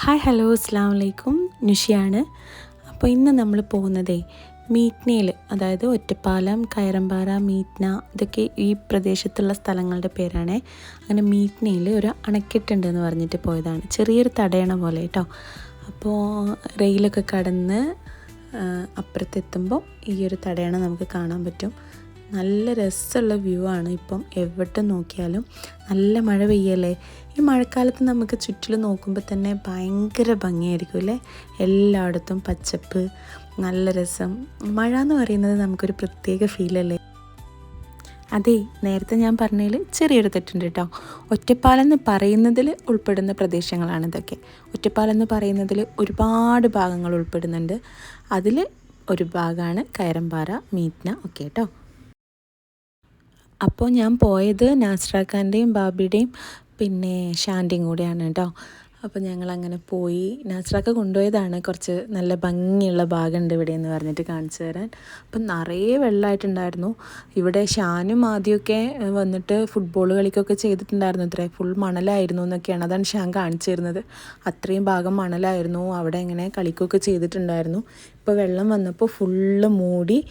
Hi hello അസ്സാം വലൈക്കും നിഷിയാണ്. അപ്പോൾ ഇന്ന് നമ്മൾ പോകുന്നതേ മീറ്റ്നയിൽ അതായത് ഒറ്റപ്പാലം കയറമ്പാറ മീറ്റ്ന ഇതൊക്കെ ഈ പ്രദേശത്തുള്ള സ്ഥലങ്ങളുടെ പേരാണ്. അങ്ങനെ മീറ്റ്നയിൽ ഒരു അണക്കെട്ടുണ്ട് എന്ന് പറഞ്ഞിട്ട് പോയതാണ്. ചെറിയൊരു തടയണ പോലെ കേട്ടോ. അപ്പോൾ റെയിലൊക്കെ കടന്ന് അപ്പുറത്തെത്തുമ്പോൾ ഈ ഒരു തടയണ നമുക്ക് കാണാൻ പറ്റും. നല്ല രസമുള്ള വ്യൂ ആണ് ഇപ്പം എവിടെ നോക്കിയാലും. നല്ല മഴ പെയ്യല്ലേ? ഈ മഴക്കാലത്ത് നമുക്ക് ചുറ്റിലും നോക്കുമ്പോൾ തന്നെ ഭയങ്കര ഭംഗിയായിരിക്കും അല്ലേ? എല്ലായിടത്തും പച്ചപ്പ് നല്ല രസം. മഴ എന്ന് പറയുന്നത് നമുക്കൊരു പ്രത്യേക ഫീലല്ലേ അതെ നേരത്തെ ഞാൻ പറഞ്ഞതിൽ ചെറിയൊരു തെറ്റുണ്ട് കേട്ടോ ഒറ്റപ്പാലം എന്ന് പറയുന്നതിൽ ഉൾപ്പെടുന്ന പ്രദേശങ്ങളാണ് ഇതൊക്കെ. ഒറ്റപ്പാലം എന്ന് പറയുന്നതിൽ ഒരുപാട് ഭാഗങ്ങൾ ഉൾപ്പെടുന്നുണ്ട്. അതിൽ ഒരു ഭാഗമാണ് കയറമ്പാറ മീറ്റ്ന ഒക്കെ കേട്ടോ അപ്പോൾ ഞാൻ പോയത് നാസ്രാഖാന്റെയും ബാബിയുടെയും പിന്നെ ഷാന്റെയും കൂടെയാണ് കേട്ടോ. അപ്പോൾ ഞങ്ങൾ അങ്ങനെ പോയി. നാസ്രാക്ക കൊണ്ടുപോയതാണ്. കുറച്ച് നല്ല ഭംഗിയുള്ള ഭാഗമുണ്ട് ഇവിടെ എന്ന് പറഞ്ഞിട്ട് കാണിച്ചു തരാൻ. അപ്പം നിറയെ വെള്ളമായിട്ടുണ്ടായിരുന്നു. ഇവിടെ ഷാനും ആദ്യമൊക്കെ വന്നിട്ട് ഫുട്ബോൾ കളിക്കൊക്കെ ചെയ്തിട്ടുണ്ടായിരുന്നു. ഇത്രേ ഫുൾ മണലായിരുന്നു എന്നൊക്കെയാണ് അതാണ് ഷാൻ കാണിച്ചു തരുന്നത്. അത്രയും ഭാഗം മണലായിരുന്നു. അവിടെ ഇങ്ങനെ കളിക്കുകയൊക്കെ ചെയ്തിട്ടുണ്ടായിരുന്നു. ഇപ്പോൾ വെള്ളം വന്നപ്പോൾ ഫുള്ള് മൂടി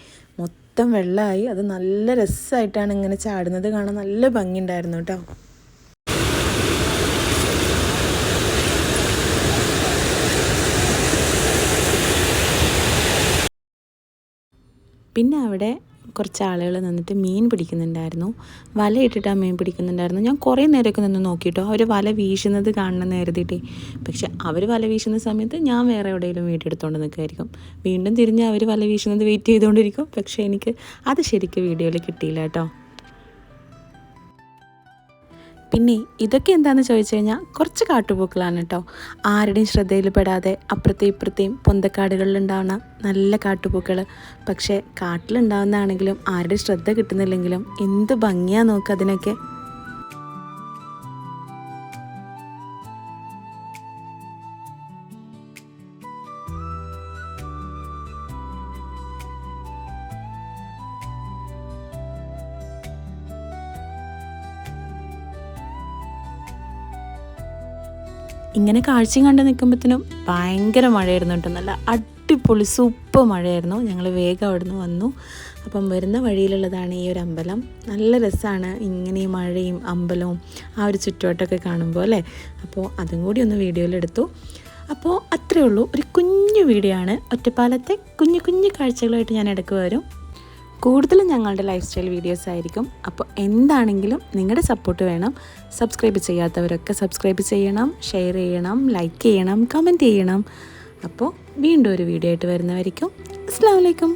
മൊത്തം വെള്ളമായി അത് നല്ല രസമായിട്ടാണ് ഇങ്ങനെ ചാടുന്നത്. കാണാൻ നല്ല ഭംഗിയുണ്ടായിരുന്നു കേട്ടോ. പിന്നെ അവിടെ കുറച്ച് ആളുകൾ നിന്നിട്ട് മീൻ പിടിക്കുന്നുണ്ടായിരുന്നു. വല ഇട്ടിട്ട് മീൻ പിടിക്കുന്നുണ്ടായിരുന്നു. ഞാൻ കുറേ നേരമൊക്കെ നിന്ന് നോക്കിയിട്ടോ അവർ വല വീശുന്നത് കാണണമെന്ന് കരുതിയിട്ടേ. പക്ഷെ അവർ വല വീശുന്ന സമയത്ത് ഞാൻ വേറെ എവിടെയെങ്കിലും എടുത്തുകൊണ്ട് നിൽക്കുമായിരിക്കും വീണ്ടും തിരിഞ്ഞ് അവർ വല വീശുന്നത് വെയിറ്റ് ചെയ്തുകൊണ്ടിരിക്കും പക്ഷേ എനിക്ക് അത് ശരിക്കും വീഡിയോയിൽ കിട്ടിയില്ല കേട്ടോ. പിന്നെ ഇതൊക്കെ എന്താണെന്ന് ചോദിച്ചു കഴിഞ്ഞാൽ കുറച്ച് കാട്ടുപൂക്കളാണ് കേട്ടോ. ആരുടെയും ശ്രദ്ധയിൽ പെടാതെ അപ്പുറത്തെയും ഇപ്പുറത്തെയും പൊന്തക്കാടുകളിലുണ്ടാവുന്ന നല്ല കാട്ടുപൂക്കൾ പക്ഷേ കാട്ടിലുണ്ടാവുന്നതാണെങ്കിലും ആരുടെയും ശ്രദ്ധ കിട്ടുന്നില്ലെങ്കിലും എന്ത് ഭംഗിയാണ് നോക്കുക അതിനൊക്കെ. ഇങ്ങനെ കാഴ്ചയും കണ്ട് നിൽക്കുമ്പോഴത്തേനും ഭയങ്കര മഴയായിരുന്നു കേട്ടോ. നല്ല അടിപൊളി സൂപ്പർ മഴയായിരുന്നു. ഞങ്ങൾ വേഗം അവിടുന്ന് വന്നു. അപ്പം വരുന്ന വഴിയിലുള്ളതാണ് ഈ ഒരു അമ്പലം. നല്ല രസമാണ് ഇങ്ങനെ ഈ മഴയും അമ്പലവും ആ ഒരു ചുറ്റുവട്ടമൊക്കെ കാണുമ്പോൾ അല്ലേ? അപ്പോൾ അതും കൂടി ഒന്ന് വീഡിയോയിലെടുത്തു അപ്പോൾ അത്രയേ ഉള്ളൂ. ഒരു കുഞ്ഞു വീഡിയോ ആണ്. ഒറ്റപ്പാലത്തെ കുഞ്ഞു കുഞ്ഞു കാഴ്ചകളായിട്ട് ഞാൻ ഇടയ്ക്ക് വരും. കൂടുതലും ഞങ്ങളുടെ ലൈഫ് സ്റ്റൈൽ വീഡിയോസ് ആയിരിക്കും. അപ്പോൾ എന്താണെങ്കിലും നിങ്ങളുടെ സപ്പോർട്ട് വേണം. സബ്സ്ക്രൈബ് ചെയ്യാത്തവരൊക്കെ സബ്സ്ക്രൈബ് ചെയ്യണം. ഷെയർ ചെയ്യണം. ലൈക്ക് ചെയ്യണം. കമന്റ് ചെയ്യണം. അപ്പോൾ വീണ്ടും ഒരു വീഡിയോ ആയിട്ട് വരുന്നവരിക്കും. അസ്സാം വലൈക്കും